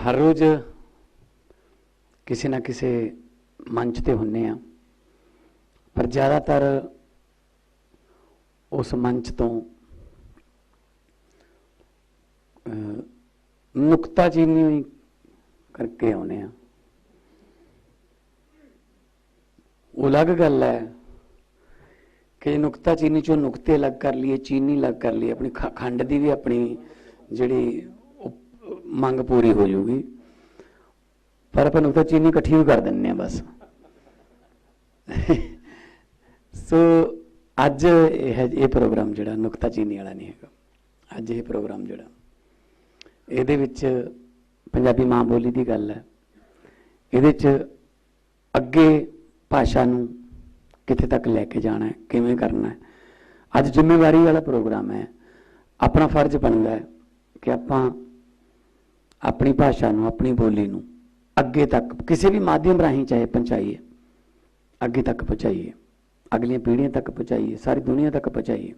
ਹਰ ਰੋਜ਼ ਕਿਸੇ ਨਾ ਕਿਸੇ ਮੰਚ ਤੇ ਹੁੰਨੇ ਆ। ਪਰ ਜ਼ਿਆਦਾਤਰ ਉਸ ਮੰਚ ਤੋਂ ਨੁਕਤਾਚੀਨੀ ਕਰਕੇ ਆਉਨੇ ਆ। ਉਹ ਅਲੱਗ ਗੱਲ ਹੈ ਕਿ ਨੁਕਤਾਚੀਨੀ ਚੋਂ ਨੁਕਤੇ ਅਲੱਗ ਕਰ ਲਈਏ, ਚੀਨੀ ਅਲੱਗ ਕਰ ਲਈਏ, ਆਪਣੀ ਖ- ਖੰਡ ਦੀ ਵੀ ਆਪਣੀ ਜਿਹੜੀ ਮੰਗ ਪੂਰੀ ਹੋ ਜਾਊਗੀ ਪਰ ਆਪਾਂ ਨੁਕਤਾਚੀਨੀ ਇਕੱਠੀ ਵੀ ਕਰ ਦਿੰਨੇ ਆ ਬਸ। ਸੋ ਅੱਜ ਇਹ ਇਹ ਪ੍ਰੋਗਰਾਮ ਜਿਹੜਾ ਨੁਕਤਾਚੀਨੀ ਵਾਲਾ ਨਹੀਂ ਹੈਗਾ। ਅੱਜ ਇਹ ਪ੍ਰੋਗਰਾਮ ਜਿਹੜਾ। ਇਹਦੇ ਵਿੱਚ ਪੰਜਾਬੀ ਮਾਂ ਬੋਲੀ ਦੀ ਗੱਲ ਹੈ। ਇਹਦੇ 'ਚ ਅੱਗੇ ਭਾਸ਼ਾ ਨੂੰ ਕਿੱਥੇ ਤੱਕ ਲੈ ਕੇ ਜਾਣਾ ਹੈ, ਕਿਵੇਂ ਕਰਨਾ ਹੈ। ਅੱਜ ਜ਼ਿੰਮੇਵਾਰੀ ਵਾਲਾ ਪ੍ਰੋਗਰਾਮ ਹੈ। ਆਪਣਾ ਫਰਜ਼ ਬਣਦਾ ਹੈ ਕਿ ਆਪਾਂ ਆਪਣੀ ਭਾਸ਼ਾ ਨੂੰ, ਆਪਣੀ ਬੋਲੀ ਨੂੰ ਅੱਗੇ ਤੱਕ, ਕਿਸੇ ਵੀ ਮਾਧਿਅਮ ਰਾਹੀਂ ਚਾਹੇ ਪਹੁੰਚਾਈਏ, ਅੱਗੇ ਤੱਕ ਪਹੁੰਚਾਈਏ, ਅਗਲੀਆਂ ਪੀੜ੍ਹੀਆਂ ਤੱਕ ਪਹੁੰਚਾਈਏ, ਸਾਰੀ ਦੁਨੀਆ ਤੱਕ ਪਹੁੰਚਾਈਏ।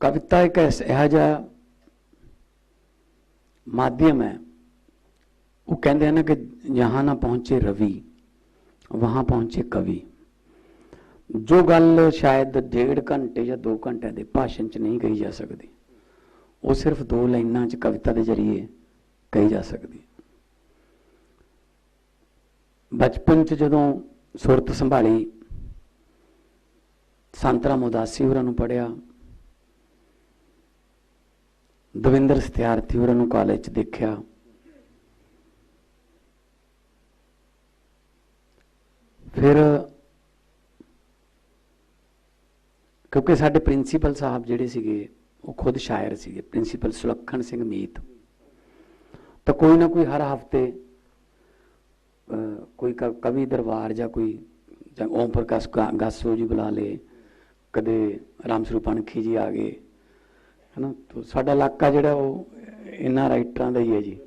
ਕਵਿਤਾ ਇੱਕ ਇਹੋ ਜਿਹਾ ਮਾਧਿਅਮ ਹੈ। ਉਹ ਕਹਿੰਦੇ ਹਨ ਕਿ ਜਹਾਂ ਨਾ ਪਹੁੰਚੇ ਰਵੀ, ਵਹਾਂ ਪਹੁੰਚੇ ਕਵੀ। ਜੋ ਗੱਲ ਸ਼ਾਇਦ ਡੇਢ ਘੰਟੇ ਜਾਂ 2 ਘੰਟੇ ਦੇ ਭਾਸ਼ਣ 'ਚ ਨਹੀਂ ਕਹੀ ਜਾ ਸਕਦੀ, ਉਹ ਸਿਰਫ ਦੋ ਲਾਈਨਾਂ 'ਚ ਕਵਿਤਾ ਦੇ ਜ਼ਰੀਏ ਕਹੀ ਜਾ ਸਕਦੀ। ਬਚਪਨ 'ਚ ਜਦੋਂ ਸੁਰਤ ਸੰਭਾਲੀ, ਸੰਤਰਾ ਉਦਾਸੀ ਹੋਰਾਂ ਨੂੰ ਪੜਿਆ ਦਵਿੰਦਰ ਸਤਿਆਰਥੀ ਹੋਰਾਂ ਨੂੰ ਕਾਲਜ 'ਚ ਦੇਖਿਆ, ਫਿਰ ਕਿਉਂਕਿ ਸਾਡੇ ਪ੍ਰਿੰਸੀਪਲ ਸਾਹਿਬ ਜਿਹੜੇ ਸੀਗੇ, ਉਹ ਖੁਦ ਸ਼ਾਇਰ ਸੀਗੇ, ਪ੍ਰਿੰਸੀਪਲ ਸੁਲੱਖਣ ਸਿੰਘ ਮੀਤ। ਤਾਂ ਕੋਈ ਨਾ ਕੋਈ ਹਰ ਹਫ਼ਤੇ ਕੋਈ ਕ- ਕਵੀ ਦਰਬਾਰ ਜਾਂ ਕੋਈ, ਜਾਂ ਓਮ ਪ੍ਰਕਾਸ਼ ਗਾਸੋ ਜੀ ਬੁਲਾ ਲੇ ਕਦੇ ਰਾਮ ਸਰੂਪ ਅਣਖੀ ਜੀ ਆ ਗਏ, ਹਨਾ? ਤਾਂ ਸਾਡਾ ਇਲਾਕਾ ਜਿਹੜਾ ਉਹ ਇਹਨਾਂ ਰਾਈਟਰਾਂ ਦਾ ਹੀ ਹੈ ਜੀ।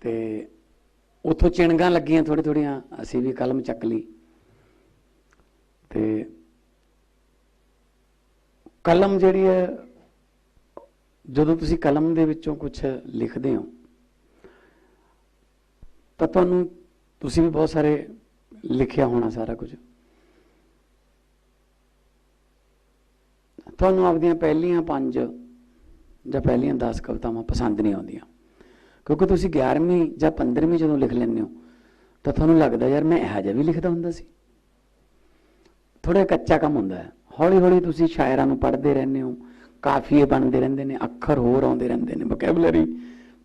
ਤੇ ਉਥੋਂ ਚਿਣਗਾਂ ਲੱਗੀਆਂ ਥੋੜੀ ਥੋੜੀਆਂ ਅਸੀਂ ਵੀ ਕਲਮ ਚੱਕ ਲਈ। ਤੇ ਕਲਮ ਜਿਹੜੀ ਹੈ, ਜਦੋਂ ਤੁਸੀਂ ਕਲਮ ਦੇ ਵਿੱਚੋਂ ਕੁਝ ਲਿਖਦੇ ਹੋ, ਤਾਂ ਤੁਹਾਨੂੰ ਤੁਸੀਂ ਵੀ ਬਹੁਤ ਸਾਰੇ ਲਿਖਿਆ ਹੋਣਾ ਸਾਰਾ ਕੁਝ। ਤੁਹਾਨੂੰ ਆਪਦੀਆਂ ਪਹਿਲੀਆਂ ਪੰਜ ਜਾਂ ਪਹਿਲੀਆਂ 10 ਕਵਿਤਾਵਾਂ ਪਸੰਦ ਨਹੀਂ ਆਉਂਦੀਆਂ। ਕਿਉਂਕਿ ਤੁਸੀਂ 11ਵੀਂ ਜਾਂ 15ਵੀਂ ਜਦੋਂ ਲਿਖ ਲੈਂਦੇ ਹੋ, ਤਾਂ ਤੁਹਾਨੂੰ ਲੱਗਦਾ ਯਾਰ ਮੈਂ ਇਹੋ ਜਿਹਾ ਵੀ ਲਿਖਦਾ ਹੁੰਦਾ ਸੀ। ਥੋੜਾ ਕੱਚਾ ਕੰਮ ਹੁੰਦਾ ਹੈ। ਹੌਲੀ ਹੌਲੀ ਤੁਸੀਂ ਸ਼ਾਇਰਾਂ ਨੂੰ ਪੜ੍ਹਦੇ ਰਹਿੰਦੇ ਹੋ, ਕਾਫੀਏ ਬਣਦੇ ਰਹਿੰਦੇ ਨੇ, ਅੱਖਰ ਹੋਰ ਆਉਂਦੇ ਰਹਿੰਦੇ ਨੇ ਵੋਕੈਬਲਰੀ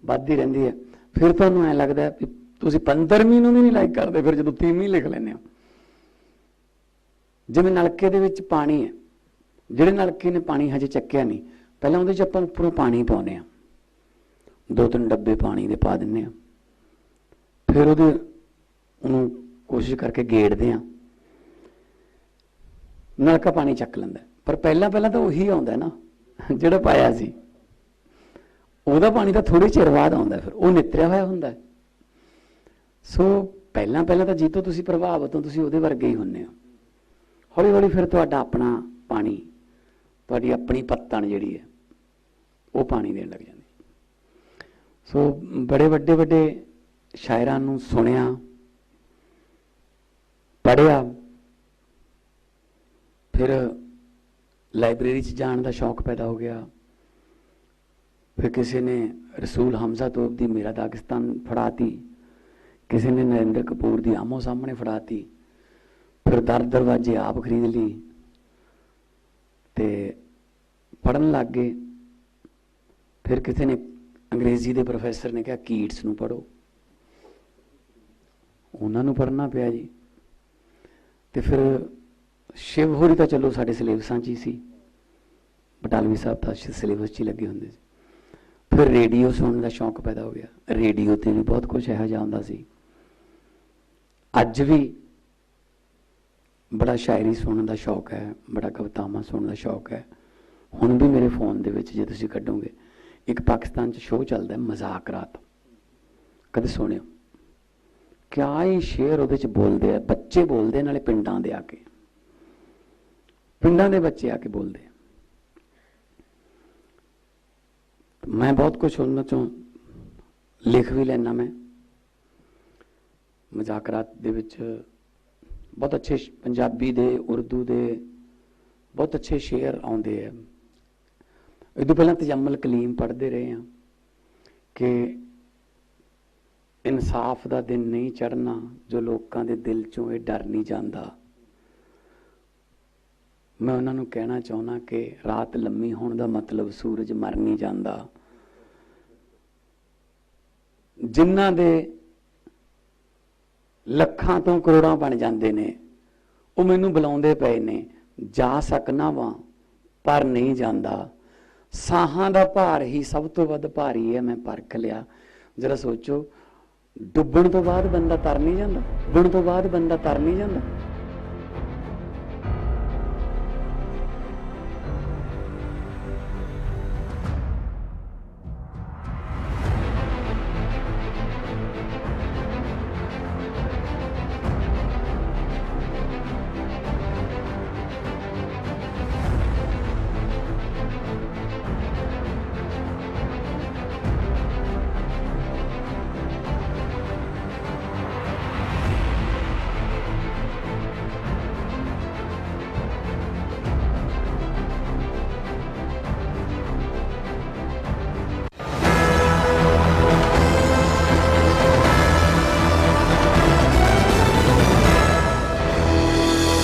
ਵੱਧਦੀ ਰਹਿੰਦੀ ਹੈ। ਫਿਰ ਤੁਹਾਨੂੰ ਐ ਲੱਗਦਾ ਹੈ ਵੀ ਤੁਸੀਂ 15ਵੀਂ ਨੂੰ ਵੀ ਨਹੀਂ ਲਾਈਕ ਕਰਦੇ, ਫਿਰ ਜਦੋਂ 30ਵੀਂ ਲਿਖ ਲੈਂਦੇ ਹੋ। ਜਿਵੇਂ ਨਲਕੇ ਦੇ ਵਿੱਚ ਪਾਣੀ ਹੈ, ਜਿਹੜੇ ਨਲਕੇ ਨੇ ਪਾਣੀ ਹਜੇ ਚੱਕਿਆ ਨਹੀਂ, ਪਹਿਲਾਂ ਉਹਦੇ 'ਚ ਆਪਾਂ ਉੱਪਰੋਂ ਪਾਣੀ ਪਾਉਨੇ ਆ ਦੋ ਤਿੰਨ ਡੱਬੇ ਪਾਣੀ ਦੇ ਪਾ ਦਿੰਨੇ ਆ ਫਿਰ ਉਹਦੇ ਉਹਨੂੰ ਕੋਸ਼ਿਸ਼ ਕਰਕੇ ਗੇੜਦੇ ਆ ਨਲਕਾ ਪਾਣੀ ਚੱਕ ਲੈਂਦਾ। ਪਰ ਪਹਿਲਾਂ ਪਹਿਲਾਂ ਤਾਂ ਉਹੀ ਆਉਂਦਾ ਨਾ, ਜਿਹੜਾ ਪਾਇਆ ਸੀ। ਉਹਦਾ ਪਾਣੀ ਤਾਂ ਥੋੜੇ ਚਿਰ ਬਾਅਦ ਆਉਂਦਾ ਫਿਰ, ਉਹ ਨਿਤਰਿਆ ਹੋਇਆ ਹੁੰਦਾ। ਸੋ ਪਹਿਲਾਂ ਪਹਿਲਾਂ ਤਾਂ ਜੀਤੋ ਤੁਸੀਂ ਪ੍ਰਭਾਵਿਤ ਹੋ ਤੁਸੀਂ ਉਹਦੇ ਵਰਗੇ ਹੀ ਹੁੰਨੇ ਹੋ। ਹੌਲੀ ਹੌਲੀ ਫਿਰ ਤੁਹਾਡਾ ਆਪਣਾ ਪਾਣੀ, ਤੁਹਾਡੀ ਆਪਣੀ ਪੱਤਣ ਜਿਹੜੀ ਹੈ, ਉਹ ਪਾਣੀ ਦੇਣ ਲੱਗ ਜਾਂਦੀ। ਸੋ ਬੜੇ ਵੱਡੇ ਵੱਡੇ ਸ਼ਾਇਰਾਂ ਨੂੰ ਸੁਣਿਆ ਪੜਿਆ ਫਿਰ ਲਾਇਬ੍ਰੇਰੀ 'ਚ ਜਾਣ ਦਾ ਸ਼ੌਕ ਪੈਦਾ ਹੋ ਗਿਆ। ਫਿਰ ਕਿਸੇ ਨੇ ਰਸੂਲ ਹਮਜ਼ਾ ਤੋਪ ਦੀ ਮੇਰਾ ਦਾਗਿਸਤਾਨ ਫੜਾਤੀ। ਕਿਸੇ ਨੇ ਨਰਿੰਦਰ ਕਪੂਰ ਦੀ ਆਮੋ ਸਾਹਮਣੇ ਫੜਾਤੀ। ਫਿਰ ਦਰ ਦਰਵਾਜ਼ੇ ਆਪ ਖਰੀਦ ਲਈ ਤੇ ਪੜਨ ਲੱਗ ਗਏ। ਫਿਰ ਕਿਸੇ ਨੇ ਅੰਗਰੇਜ਼ੀ ਦੇ ਪ੍ਰੋਫੈਸਰ ਨੇ ਕਿਹਾ, ਕੀਟਸ ਨੂੰ ਪੜੋ ਉਹਨਾਂ ਨੂੰ ਪੜਨਾ ਪਿਆ ਜੀ। ਤੇ ਫਿਰ ਸ਼ਿਵ ਹੋਰੀ ਤਾਂ ਚਲੋ ਸਾਡੇ ਸਿਲੇਬਸਾਂ 'ਚ ਹੀ ਸੀ। ਬਟਾਲਵੀ ਸਾਹਿਬ ਤਾਂ ਸਿਲੇਬਸ 'ਚ ਹੀ ਲੱਗੇ ਹੁੰਦੇ ਸੀ। ਫਿਰ ਰੇਡੀਓ ਸੁਣਨ ਦਾ ਸ਼ੌਂਕ ਪੈਦਾ ਹੋ ਗਿਆ। ਰੇਡੀਓ ਤੇ ਵੀ ਬਹੁਤ ਕੁਝ ਇਹੋ ਜਿਹਾ ਹੁੰਦਾ ਸੀ। ਅੱਜ ਵੀ ਬੜਾ ਸ਼ਾਇਰੀ ਸੁਣਨ ਦਾ ਸ਼ੌਕ ਹੈ, ਬੜਾ ਕਵਿਤਾਵਾਂ ਸੁਣਨ ਦਾ ਸ਼ੌਕ ਹੈ। ਹੁਣ ਵੀ ਮੇਰੇ ਫੋਨ ਦੇ ਵਿੱਚ ਜੇ ਤੁਸੀਂ ਕੱਢੋਗੇ, ਇੱਕ ਪਾਕਿਸਤਾਨ 'ਚ ਸ਼ੋਅ ਚੱਲਦਾ ਹੈ, ਮਜ਼ਾਕ ਰਾਤ। ਕਦੇ ਸੁਣਿਓ। ਕਿਆ ਹੀ ਸ਼ੇਰ ਉਹਦੇ 'ਚ ਬੋਲਦੇ ਆ, ਬੱਚੇ ਬੋਲਦੇ ਨਾਲੇ ਪਿੰਡਾਂ ਦੇ ਆ ਕੇ। ਪਿੰਡਾਂ ਦੇ ਬੱਚੇ ਆ ਕੇ ਬੋਲਦੇ ਮੈਂ ਬਹੁਤ ਕੁਝ ਉਹਨਾਂ ਚੋਂ ਲਿਖ ਵੀ ਲੈਣਾ ਮੈਂ। ਮਜ਼ਾਕਰਾਤ ਦੇ ਵਿੱਚ ਬਹੁਤ ਅੱਛੇ ਪੰਜਾਬੀ ਦੇ, ਉਰਦੂ ਦੇ ਬਹੁਤ ਅੱਛੇ ਸ਼ੇਅਰ ਆਉਂਦੇ ਆ। ਇਹ ਤੋਂ ਪਹਿਲਾਂ ਤਜਮਲ ਕਲੀਮ ਪੜ੍ਹਦੇ ਰਹੇ ਆ ਕਿ ਇਨਸਾਫ ਦਾ ਦਿਨ ਨਹੀਂ ਚੜਨਾ ਜੋ ਲੋਕਾਂ ਦੇ ਦਿਲ ਚੋਂ ਇਹ ਡਰ ਨਹੀਂ ਜਾਂਦਾ। ਮੈਂ ਉਹਨਾਂ ਨੂੰ ਕਹਿਣਾ ਚਾਹੁੰਦਾ ਕਿ ਰਾਤ ਲੰਮੀ ਹੋਣ ਦਾ ਮਤਲਬ ਸੂਰਜ ਮਰ ਨਹੀਂ ਜਾਂਦਾ। ਜਿਨ੍ਹਾਂ ਦੇ ਲੱਖਾਂ ਤੋਂ ਕਰੋੜਾਂ ਬਣ ਜਾਂਦੇ ਨੇ, ਉਹ ਮੈਨੂੰ ਬੁਲਾਉਂਦੇ ਪਏ ਨੇ, ਜਾ ਸਕਣਾ ਵਾਂ, ਪਰ ਨਹੀਂ ਜਾਂਦਾ। ਸਾਹਾਂ ਦਾ ਭਾਰ ਹੀ ਸਭ ਤੋਂ ਵੱਧ ਭਾਰੀ ਹੈ, ਮੈਂ ਪਰਖ ਲਿਆ। ਜਰਾ ਸੋਚੋ, ਡੁੱਬਣ ਤੋਂ ਬਾਅਦ ਬੰਦਾ ਤਰ ਨਹੀਂ ਜਾਂਦਾ? ਡੁੱਬਣ ਤੋਂ ਬਾਅਦ ਬੰਦਾ ਤਰ ਨਹੀਂ ਜਾਂਦਾ?